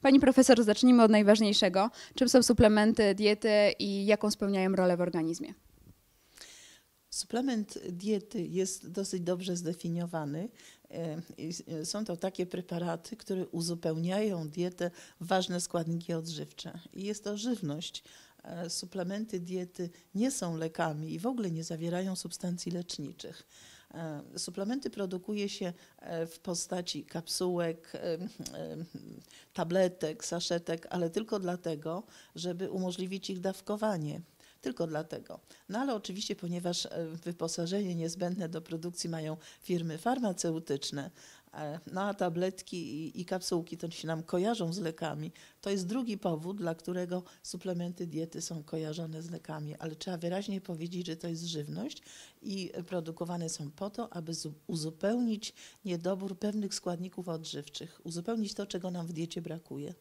Pani profesor, zacznijmy od najważniejszego. Czym są suplementy diety i jaką spełniają rolę w organizmie? Suplement diety jest dosyć dobrze zdefiniowany. E, s- Są to takie preparaty, które uzupełniają dietę ważne składniki odżywcze. I jest to żywność. E, Suplementy diety nie są lekami i w ogóle nie zawierają substancji leczniczych. E, Suplementy produkuje się e, w postaci kapsułek, e, tabletek, saszetek, ale tylko dlatego, żeby umożliwić ich dawkowanie. Tylko dlatego. No ale oczywiście, ponieważ wyposażenie niezbędne do produkcji mają firmy farmaceutyczne, no a tabletki i, i kapsułki to się nam kojarzą z lekami, to jest drugi powód, dla którego suplementy diety są kojarzone z lekami. Ale trzeba wyraźnie powiedzieć, że to jest żywność i produkowane są po to, aby zu- uzupełnić niedobór pewnych składników odżywczych, uzupełnić to, czego nam w diecie brakuje.